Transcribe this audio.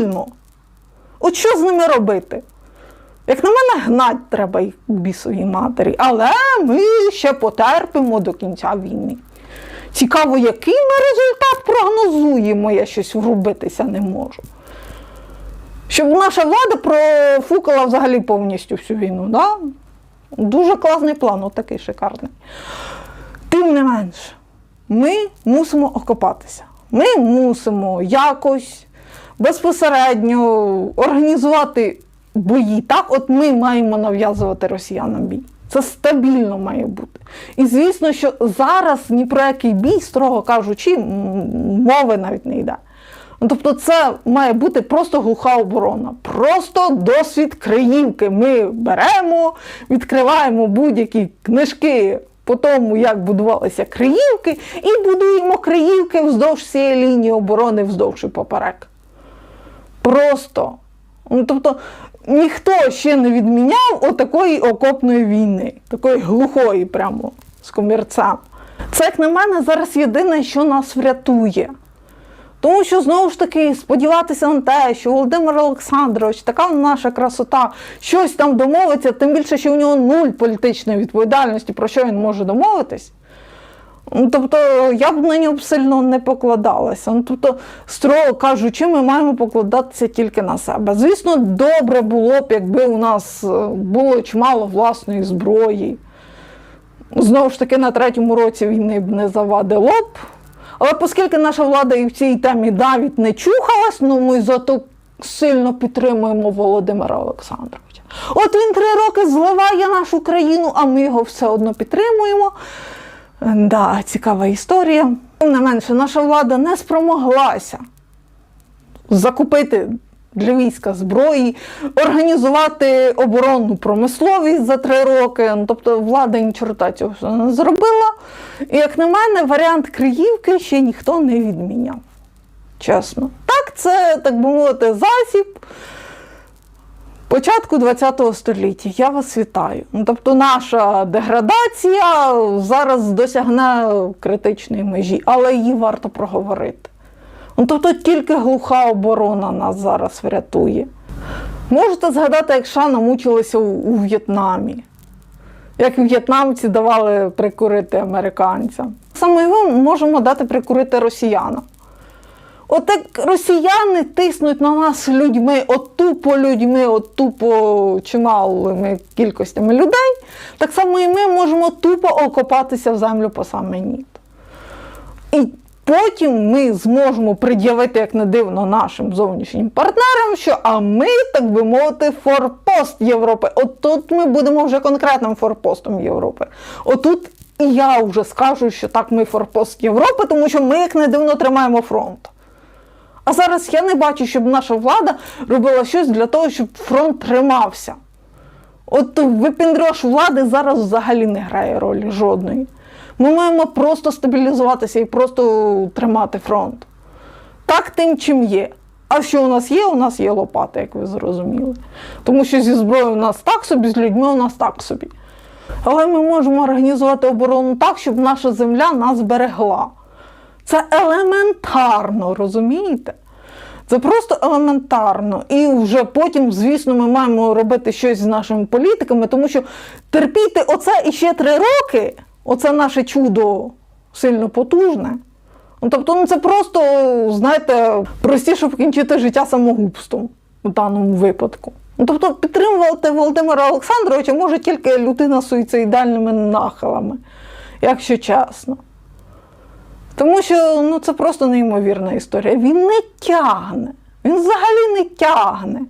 стабільно. От що з ними робити? Як на мене, гнать треба їх у бісовій матері, але ми ще потерпимо до кінця війни. Цікаво, який ми результат прогнозуємо, я щось врубитися не можу. Щоб наша влада профукала взагалі повністю всю війну. Да? Дуже класний план, отакий шикарний. Тим не менше, ми мусимо окопатися. Ми мусимо якось безпосередньо організувати бої. Так, от ми маємо нав'язувати росіянам бій. Це стабільно має бути. І звісно, що зараз ні про який бій, строго кажучи, мови навіть не йде. Ну, Тобто, це має бути просто глуха оборона, просто досвід Криївки. Ми беремо, відкриваємо будь-які книжки по тому, як будувалися Криївки, і будуємо Криївки вздовж цієї лінії оборони, вздовж і поперек. Просто. Ну, тобто, ніхто ще не відміняв отакої окопної війни, такої глухої, прямо з комірцем. Це, як на мене, зараз єдине, що нас врятує. Тому що знову ж таки сподіватися на те, що Володимир Олександрович, така наша красота, щось там домовиться, тим більше, що у нього нуль політичної відповідальності, про що він може домовитись. Ну, Тобто я б на нього сильно не покладалася. Ну, тобто, строго кажучи, ми маємо покладатися тільки на себе. Звісно, добре було б, якби у нас е, було чимало власної зброї. Знову ж таки, на третьому році війни б не завадило б. Але оскільки наша влада і в цій темі навіть не чухалась, ну ми зато сильно підтримуємо Володимира Олександровича. От він три роки зливає нашу країну, а ми його все одно підтримуємо. Да, цікава історія. Тим не менше, наша влада не спромоглася закупити для війська зброї, організувати оборонну промисловість за три роки. Ну, Тобто влада ні чорта цього не зробила. І, як на мене, варіант Криївки ще ніхто не відміняв. Чесно. Так, це, так би мовити, засіб початку ХХ століття. Я вас вітаю. Ну, тобто наша деградація зараз досягне критичної межі, але її варто проговорити. Ну, тобто тільки глуха оборона нас зараз врятує. Можете згадати, як США намучилися у, у В'єтнамі, як в'єтнамці давали прикурити американцям. Саме ми можемо дати прикурити росіянам. От як росіяни тиснуть на нас людьми, от тупо людьми, от тупо чималими кількостями людей, так само і ми можемо тупо окопатися в землю по саме ніт. І потім ми зможемо пред'явити, як не дивно, нашим зовнішнім партнерам, що а ми, так би мовити, форпост Європи. От тут ми будемо вже конкретним форпостом Європи. Отут і я вже скажу, що так, ми форпост Європи, тому що ми, як не дивно, тримаємо фронт. А зараз я не бачу, щоб наша влада робила щось для того, щоб фронт тримався. От випіндрьош влади зараз взагалі не грає ролі жодної. Ми маємо просто стабілізуватися і просто тримати фронт. Так тим, чим є. А що у нас є? У нас є лопати, як ви зрозуміли. Тому що зі зброєю у нас так собі, з людьми у нас так собі. Але ми можемо організувати оборону так, щоб наша земля нас берегла. Це елементарно, розумієте? Це просто елементарно. І вже потім, звісно, ми маємо робити щось з нашими політиками, тому що терпіти оце іще три роки, оце наше чудо сильно потужне. Ну, тобто, ну це просто, знаєте, простіше покінчити життя самогубством у даному випадку. Ну, тобто, підтримувати Володимира Олександровича може тільки людина з суїцидальними нахилами, якщо чесно. Тому що ну, це просто неймовірна історія. Він не тягне. Він взагалі не тягне.